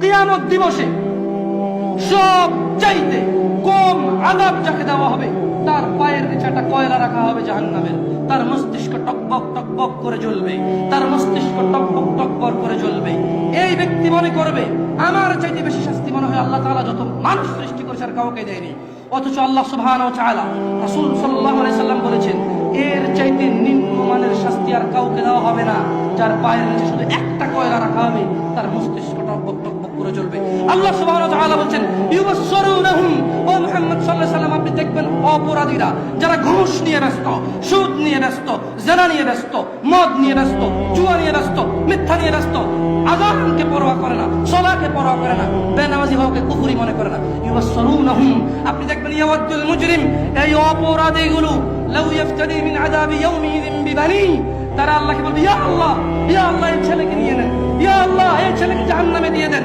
কিয়ামত দিবসে সব চাইতে কম আদাব যাকে দেওয়া হবে, তার পায়ের নিচে একটা কয়লা রাখা হবে জাহান্নামের। তার মস্তিষ্ক টকবক টকবক করে জ্বলবে, তার মস্তিষ্ক টকবক টকবক করে জ্বলবে। এই ব্যক্তি মনে করবে, আমার চাইতে বেশি শাস্তি মনে হয় আল্লাহ তাআলা যত মানুষ সৃষ্টি করেছে আর কাউকে দেয়নি। অথচ আল্লাহ সুবহানাহু ওয়া তাআলা রাসূল সাল্লাল্লাহু আলাইহি সাল্লাম বলেছেন এর চাইতে নিম্নমানের শাস্তি আর কাউকে দেওয়া হবে না। যার পায়ের নিচে শুধু একটা কয়লা রাখা হবে, তার মস্তিষ্কটা করে জ্বলবে আল্লাহ বলেন ইউবাসসিরুনাহুম, ও মুহাম্মদ সাল্লাম আপনি দেখবেন অপরাধীরা, যারা ঘুষ নিয়ে ব্যস্ত, সুদ নিয়ে ব্যস্ত, জেনা নিয়ে ব্যস্ত, মদ নিয়ে ব্যস্ত, জুয়া নিয়ে ব্যস্ত, মিথ্যা নিয়ে ব্যস্ত আজানকে পরোয়া করে না, সলাকে পরোয়া করে না, বেনামাজি হওয়াকে কুফরি মনে করে না। ইউবাসসিরুনাহুম, আপনি দেখবেন ইয়াওয়াদ্দুল মুজরিম, এই অপরাধীগুলো, লাউ ইফতাদি মিন আযাবি ইয়াউমিযিন বিবানি, তারা আল্লাহকে বলবে, ইয়া আল্লাহ ইয়া আল্লাহ, এই ছেলেকে নিয়ে নেন, ইয়া আল্লাহ, এই ছেলেকে জাহান্নামে দিয়ে দেন।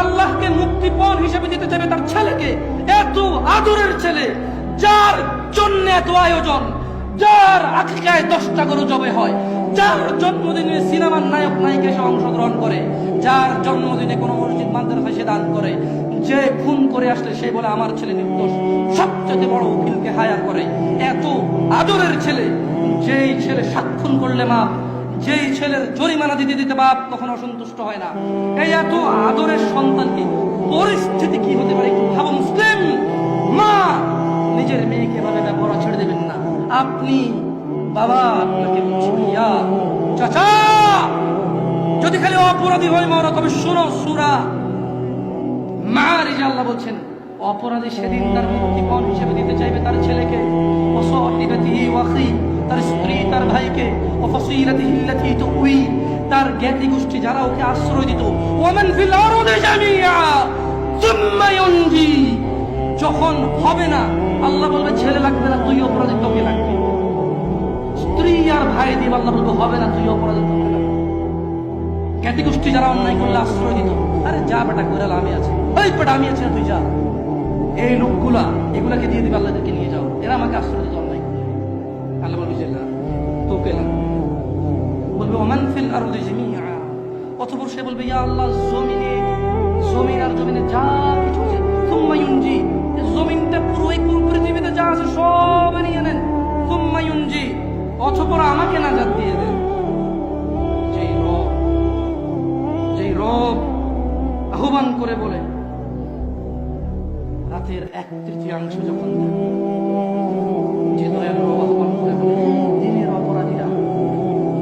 আল্লাহকে মুক্তিপণ হিসেবে দিতে চাইবে তার ছেলেকে। এত আদরের ছেলে, যার জন্য এত আয়োজন, যার আকিকায় দশটা গরু জবে হয়, যার জন্মদিনে সিনেমার নায়ক নায়িকা এসে অংশগ্রহণ করে, যার জন্মদিনে কোনো মসজিদ মাদ্রাসা সে দান করে, যে খুন করে আসলে সে বলে, আমার ছেলে নির্দোষ। সবচেয়ে বড় উকিলকে হায়ার করে এত আদরের ছেলে, যেই ছেলে সাক্ষণ করলে মাপ যেই ছেলের জরিমানা দিতে দিতে বাপ কখনো অসন্তুষ্ট হয় না। এই এত আদরের সন্তানকে পরিস্থিতি কি হতে পারে একটু ভাবো মুসলিম? মা, নিজের মেয়েকে এভাবে ব্যবহার ছেড়ে দেবেন না। আপনি, বাবা, আপনাকে বলছি চাচা! যদি খালি অপরাধী হয় মরা, তবে শোনো, সুরা মারিজা আল্লাহ বলছেন অপরাধী সেদিন তার মুক্তিপণ হিসেবে দিতে চাইবে তার ছেলেকে। তার স্ত্রী, তার ভাইকে। তার জ্ঞাতি গোষ্ঠী যারা ওকে আশ্রয় দিত। যখন হবে না, আল্লাহ বলবে, ছেলে লাগবে না, তুই অপরাধী, তোকে লাগবে। স্ত্রী আর ভাই দিয়ে আল্লাহ বলবে, হবে না, তুই অপরাধী, তোকে লাগবে। জ্ঞাতি গোষ্ঠী যারা অন্যায় করলে আশ্রয় দিত, আরে যা বেটা কইরাল আমি আছি। ওই বেটা, আমি আছি না, তুই যা। এই লোকগুলা, এগুলাকে দিয়ে দিবে আল্লাহদেরকে নিয়ে যাও। এরা আমাকে আশ্রয় দিত অন্যায় আল্লাহ বলবে না, তোকে না। বলবে, ওমান ফিল জামিআ। অতঃপর সে বলবে, ইয়া আল্লাহ, জমিনে জমিন আর জমিনে যা কিছু আছে, সুম্মা এই জমিনটা পুরো এই পুরো পৃথিবীতে যা আছে সব নিয়ে নেন সুম্মা ইউনজি, অতঃপর আমাকে নাজাত দিয়ে দেন। যেই রব যেই রব আহ্বান করে বলে রাতের এক তৃতীয়াংশ যখন যে দয়াল আহ্বান করে দিনের অপরাধীরা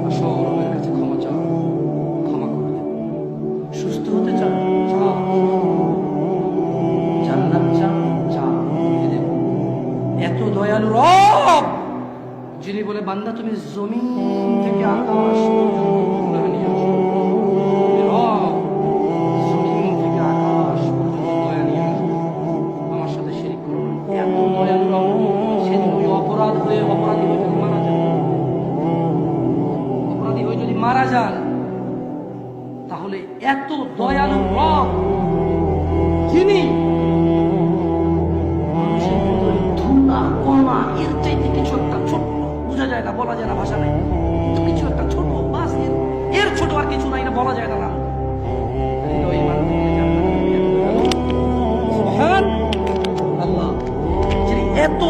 আসো কাছে ক্ষমা চাও, ক্ষমা করে দেন সুস্থ হতে চাও চাও। জান্নাত চাও চাও দেব। এত দয়ালু রব, যিনি বলে, বান্দা, তুমি জমিন থেকে আকাশ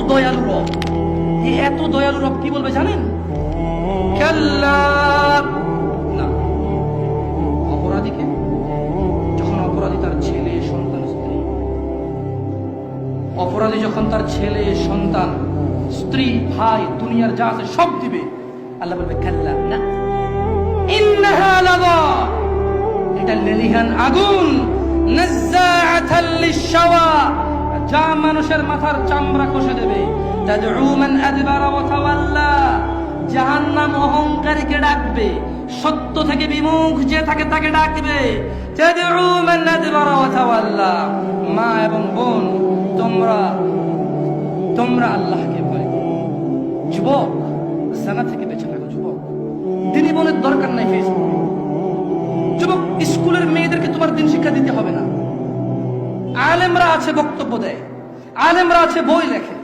দয়ালু রব। এই এত দয়ালু রব কি বলবে জানেন? অপরাধীকে যখন অপরাধী তার ছেলে, সন্তান, স্ত্রী। অপরাধী যখন তার ছেলে, সন্তান, স্ত্রী, ভাই, দুনিয়ার যা আছে সব দিবে। আল্লাহ বলবে, কাল্লা, না। এটা লেলিহান আগুন। যা মানুষের মাথার চামড়া কষে দেবে। তাওয়াল্লা। জাহান্নাম অহংকারীকে ডাকবে। সত্য থেকে বিমুখ যে থাকে তাকে ডাকবে। মা এবং বোন, তোমরা তোমরা আল্লাহকে ভয় যুবক, জানা থেকে বেঁচে থাকো, যুবক। দিনী বোনের দরকার নাই ফেসবুক যুবক, স্কুলের মেয়েদেরকে তোমার দিন শিক্ষা দিতে হবে না। আলেমরা আছে বক্তব্য দেয়, আলেমরা আছে বই লেখে,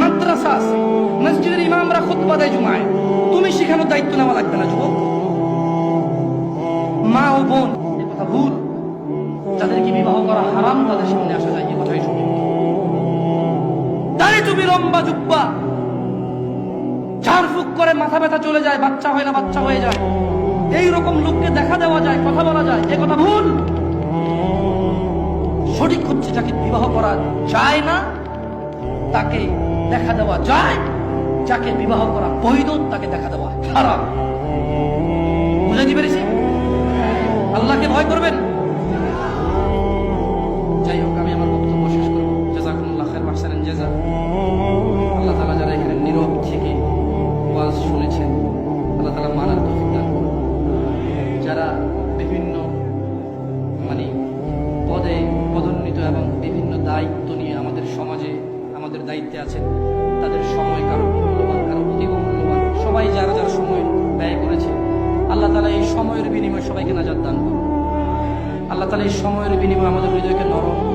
মাদ্রাসা আছে, মসজিদের ইমামরা খুতবা দেয় জুমায়। তুমি শেখানোর দায়িত্ব নেওয়া লাগবে না, যুবক। মা ও বোন কথা ভুল। যাদেরকে বিবাহ করা হারাম, তাদের সামনে আসা যায়, এ কথাই শুনি দাড়ি টুপি লম্বা জুব্বা, ঝাড়ফুক করে মাথা ব্যথা চলে যায়, বাচ্চা হয় না, বাচ্চা হয়ে যায়। এই রকম লোককে দেখা দেওয়া যায়, কথা বলা যায়, এ কথা ভুল। সঠিক হচ্ছে যাকে বিবাহ করা যায় না, তাকে দেখা দেওয়া যায়, যাকে বিবাহ করা বৈধ, তাকে দেখা দেওয়া হারাম। বুঝে কি পেরেছি? আল্লাহকে ভয় করবেন? যাই হোক, আমি আমার বক্তব্য শেষ করব। জাজাকুমুল্লাহ খায়ের মাহসানেন জাজা। আল্লাহ তালা যারা এখানে নীরব থেকে শুনেছেন আছেন, তাদের সময় কারও মূল্যবান, কারও অধিক মূল্যবান। সবাই যারা যারা সময় ব্যয় করেছে। আল্লাহ তালা এই সময়ের বিনিময়ে সবাইকে নাজার দান করুন। আল্লাহ তালা এই সময়ের বিনিময়ে আমাদের হৃদয়কে নরম